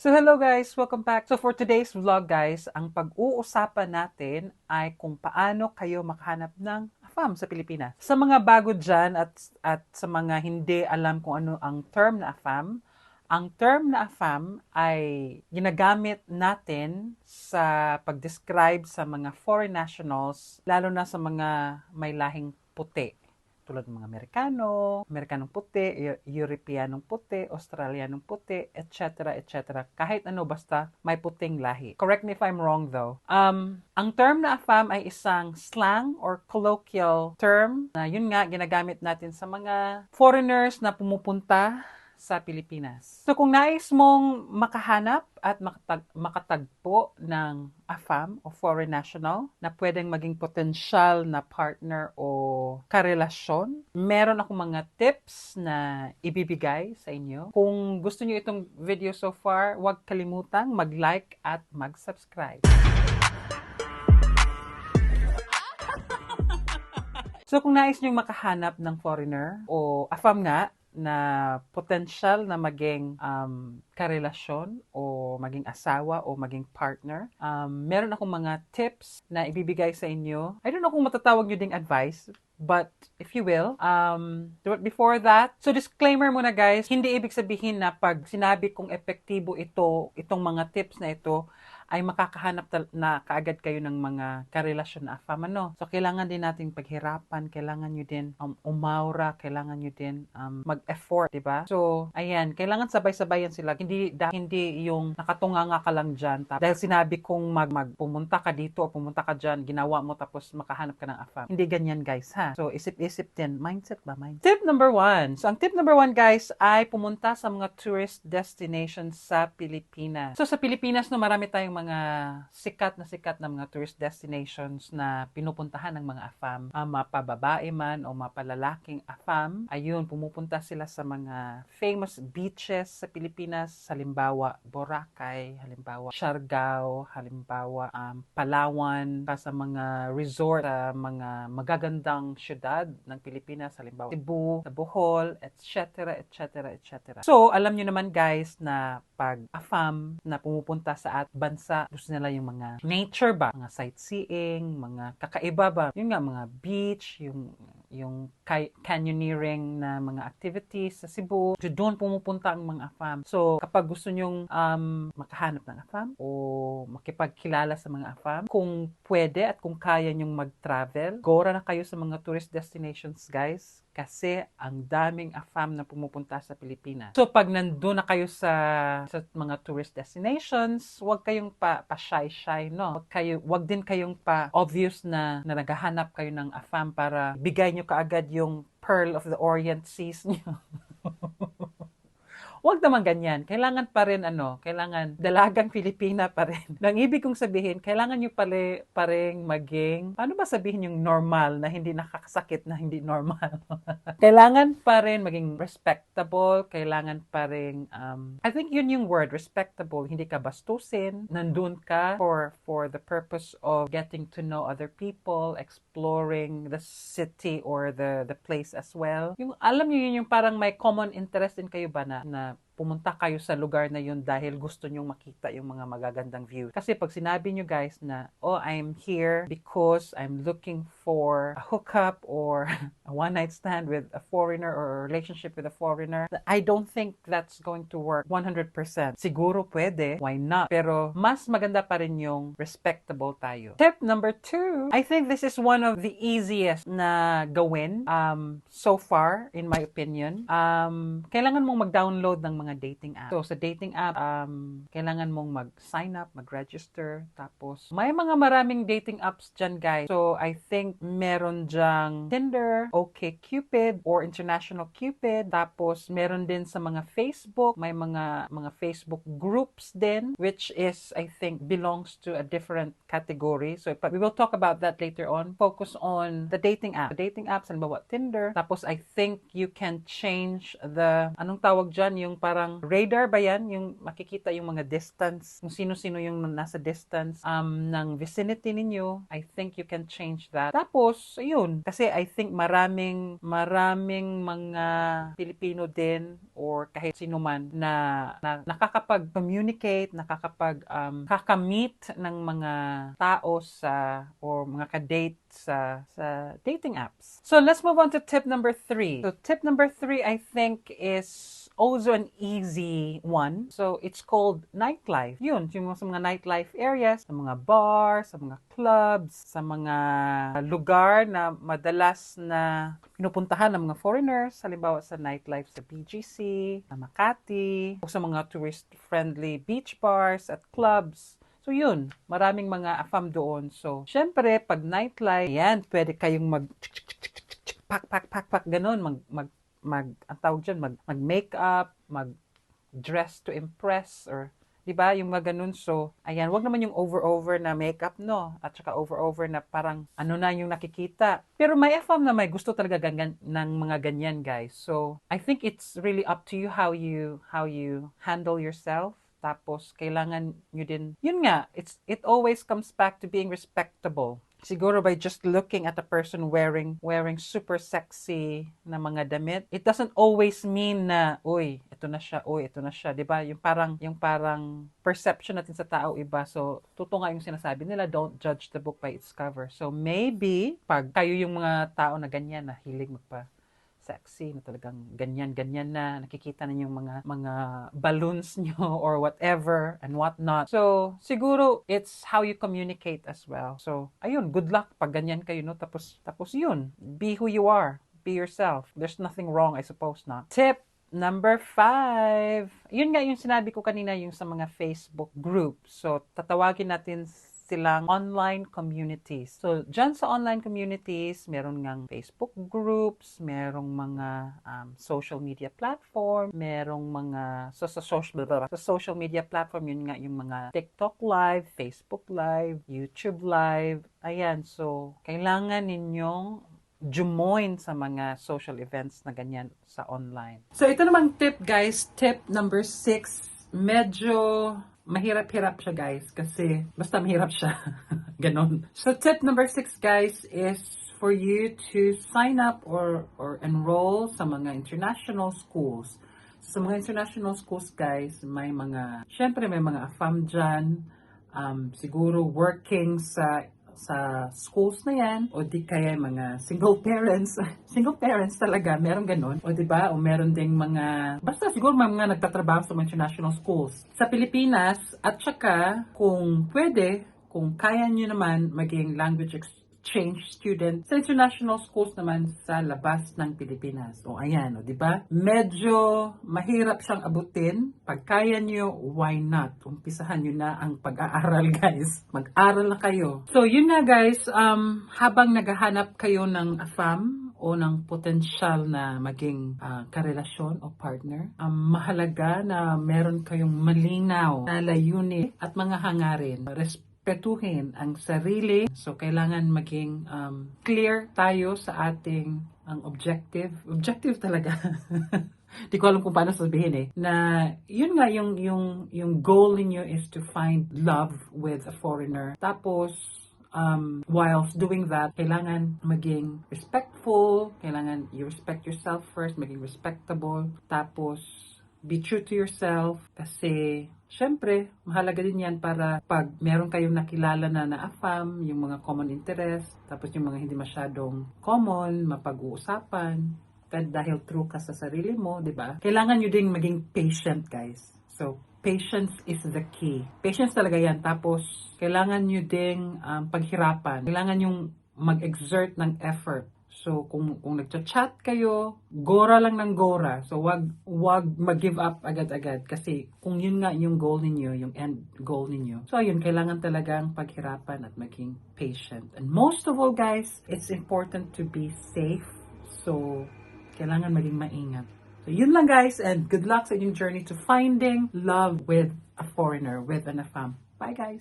So hello guys, welcome back. So for today's vlog guys, ang pag-uusapan natin ay kung paano kayo makahanap ng AFAM sa Pilipinas. Sa mga bago dyan at, at sa mga hindi alam kung ano ang term na AFAM, ang term na AFAM ay ginagamit natin sa pag-describe sa mga foreign nationals, lalo na sa mga may lahing puti tulad ng mga Amerikano, Amerikanong puti, Eu- Europeanong puti, Australianong puti, etc., etc. Kahit ano basta may puting lahi. Correct me if I'm wrong though. Um, ang term na AFAM ay isang slang or colloquial term na yun nga ginagamit natin sa mga foreigners na pumupunta sa Pilipinas. So kung nais mong makahanap at makatag- makatagpo ng AFAM o foreign national na pwedeng maging potensyal na partner o karelasyon, meron akong mga tips na ibibigay sa inyo. Kung gusto niyo itong video so far, huwag kalimutang mag-like at mag-subscribe. So kung nais niyong makahanap ng foreigner o AFAM nga na potential na maging um, karelasyon o maging asawa o maging partner, um, meron akong mga tips na ibibigay sa inyo. I don't know kung matatawag nyo ding advice, but if you will, um, before that, so disclaimer muna guys, hindi ibig sabihin na pag sinabi kong epektibo ito, itong mga tips na ito, ay makakahanap na kaagad kayo ng mga karelasyon na afam ano. So kailangan din nating paghirapan, kailangan nyo din um, umaura, kailangan nyo din um, mag-effort, 'di ba? So ayan, kailangan sabay-sabayan sila. Hindi da, hindi yung nakatunganga ka lang diyan tap- dahil sinabi kong mag, mag pumunta ka dito o pumunta ka diyan, ginawa mo tapos makahanap ka ng afam. Hindi ganyan guys ha. So isip-isip din, mindset ba? Mindset. Tip number one. So ang tip number one guys ay pumunta sa mga tourist destinations sa Pilipinas. So sa Pilipinas no marami tayong mga sikat na sikat na mga tourist destinations na pinupuntahan ng mga AFAM. Uh, mapababae man o mapalalaking AFAM, ayun, pumupunta sila sa mga famous beaches sa Pilipinas, halimbawa Boracay, halimbawa Siargao, halimbawa um, Palawan, pa sa mga resort sa mga magagandang syudad ng Pilipinas, halimbawa Cebu, Bohol, etc., etc., etc. So, alam nyo naman guys na pag AFAM na pumupunta sa at bansa, gusto nila yung mga nature ba, mga sightseeing, mga kakaiba ba, yun nga, mga beach, yung yung canyoneering na mga activities sa Cebu. So, doon pumupunta ang mga AFAM. So, kapag gusto nyong um, makahanap ng AFAM o makipagkilala sa mga AFAM, kung pwede at kung kaya nyong mag-travel, gora na kayo sa mga tourist destinations, guys kasi ang daming AFAM na pumupunta sa Pilipinas. So pag nandun na kayo sa sa mga tourist destinations, huwag kayong pa pa shy-shy, no. Huwag kayo wag din kayong pa obvious na na naghahanap kayo ng AFAM para bigay nyo kaagad yung Pearl of the Orient Seas nyo. Huwag naman ganyan. Kailangan pa rin ano, kailangan dalagang Pilipina pa rin. Nang ibig kong sabihin, kailangan nyo pala, pa rin maging, paano ba sabihin yung normal na hindi nakakasakit na hindi normal? kailangan pa rin maging respectable, kailangan pa rin, um, I think yun yung word, respectable. Hindi ka bastusin, nandun ka for, for the purpose of getting to know other people, exploring the city or the, the place as well. Yung, alam nyo yun yung parang may common interest din kayo ba na, na 다 pumunta kayo sa lugar na yun dahil gusto nyong makita yung mga magagandang view. Kasi pag sinabi nyo guys na, oh, I'm here because I'm looking for a hookup or a one-night stand with a foreigner or a relationship with a foreigner, I don't think that's going to work 100%. Siguro pwede, why not? Pero mas maganda pa rin yung respectable tayo. Tip number two, I think this is one of the easiest na gawin um, so far, in my opinion. Um, kailangan mong mag-download ng mga mga dating app. So, sa dating app, um, kailangan mong mag-sign up, mag-register, tapos may mga maraming dating apps dyan, guys. So, I think meron dyang Tinder, OkCupid, or International Cupid. Tapos, meron din sa mga Facebook, may mga mga Facebook groups din, which is, I think, belongs to a different category. So, but we will talk about that later on. Focus on the dating app. The dating apps, halimbawa Tinder. Tapos, I think you can change the, anong tawag dyan, yung parang parang radar ba yan? Yung makikita yung mga distance, kung sino-sino yung nasa distance um, ng vicinity ninyo. I think you can change that. Tapos, ayun. Kasi I think maraming, maraming mga Pilipino din or kahit sino man na, na nakakapag-communicate, nakakapag um, kakamit ng mga tao sa or mga ka-date sa sa dating apps. So let's move on to tip number three. So tip number three, I think, is an easy one. So it's called nightlife. Yun, yung sa mga nightlife areas, sa mga bars, sa mga clubs, sa mga lugar na madalas na pinupuntahan ng mga foreigners, halimbawa sa nightlife sa BGC, sa Makati, o sa mga tourist-friendly beach bars at clubs. So yun, maraming mga afam doon. So, syempre, pag nightlife, yan, pwede kayong mag pak pak pak pak ganun, mag mag mag ang tawag dyan, mag mag makeup, mag dress to impress or 'di ba yung mga ganun. So ayan wag naman yung over over na makeup no? At saka over over na parang ano na yung nakikita. Pero may FM na may gusto talaga ganyan ng mga ganyan guys. So I think it's really up to you how you how you handle yourself. Tapos, kailangan nyo din, yun nga, it's, it always comes back to being respectable. Siguro by just looking at a person wearing wearing super sexy na mga damit, it doesn't always mean na, uy, ito na siya, uy, ito na siya, 'di ba? Yung parang yung parang perception natin sa tao iba. So, totoo nga yung sinasabi nila, don't judge the book by its cover. So, maybe pag kayo yung mga tao na ganyan na hilig magpa sexy na talagang ganyan-ganyan na nakikita na yung mga mga balloons nyo or whatever and whatnot. So, siguro it's how you communicate as well. So, ayun, good luck pag ganyan kayo, no? Tapos, tapos yun, be who you are. Be yourself. There's nothing wrong, I suppose not. Tip Number five. Yun nga yung sinabi ko kanina yung sa mga Facebook group. So, tatawagin natin silang online communities. So, dyan sa online communities, meron ngang Facebook groups, merong mga um, social media platform, merong mga, so sa social, sa social media platform, yun nga yung mga TikTok live, Facebook live, YouTube live, ayan, so, kailangan ninyong jumoin sa mga social events na ganyan sa online. So, ito namang tip, guys. Tip number six. Medyo mahirap-hirap siya guys kasi basta mahirap siya. Ganon. So tip number six guys is for you to sign up or, or enroll sa mga international schools. Sa mga international schools guys, may mga, syempre may mga AFAM dyan, um, siguro working sa sa schools na yan o di kaya mga single parents single parents talaga meron ganun. O di ba o meron ding mga basta siguro mga nagtatrabaho sa mga international schools. Sa Pilipinas at saka kung pwede kung kaya nyo naman maging language exchange student sa international schools naman sa labas ng Pilipinas. O ayan, o di ba? Medyo mahirap siyang abutin. Pag kaya nyo, why not? Umpisahan nyo na ang pag-aaral, guys. Mag-aral na kayo. So, yun nga, guys. Um, habang naghahanap kayo ng AFAM, o ng potensyal na maging uh, karelasyon o partner, um, mahalaga na meron kayong malinaw na layunin at mga hangarin. Respetuhin ang sarili. So, kailangan maging um, clear tayo sa ating ang objective. Objective talaga. Di ko alam kung paano sabihin eh. Na yun nga yung, yung, yung goal niyo is to find love with a foreigner. Tapos, um, whilst doing that, kailangan maging respectful, kailangan you respect yourself first, maging respectable, tapos be true to yourself kasi syempre mahalaga din yan para pag meron kayong nakilala na na-affirm yung mga common interest tapos yung mga hindi masyadong common mapag-uusapan dahil true ka sa sarili mo, di ba? Kailangan nyo ding maging patient, guys. So, patience is the key. Patience talaga yan. Tapos, kailangan nyo ding um, paghirapan. Kailangan yung mag-exert ng effort. So, kung, kung nagchat-chat kayo, gora lang ng gora. So, wag, wag mag-give up agad-agad. Kasi, kung yun nga yung goal ninyo, yung end goal ninyo. So, ayun, kailangan talagang paghirapan at maging patient. And most of all, guys, it's important to be safe. So, kailangan maging maingat. So, yun lang guys, and good luck sa inyong journey to finding love with a foreigner, with an AFAM. Bye guys!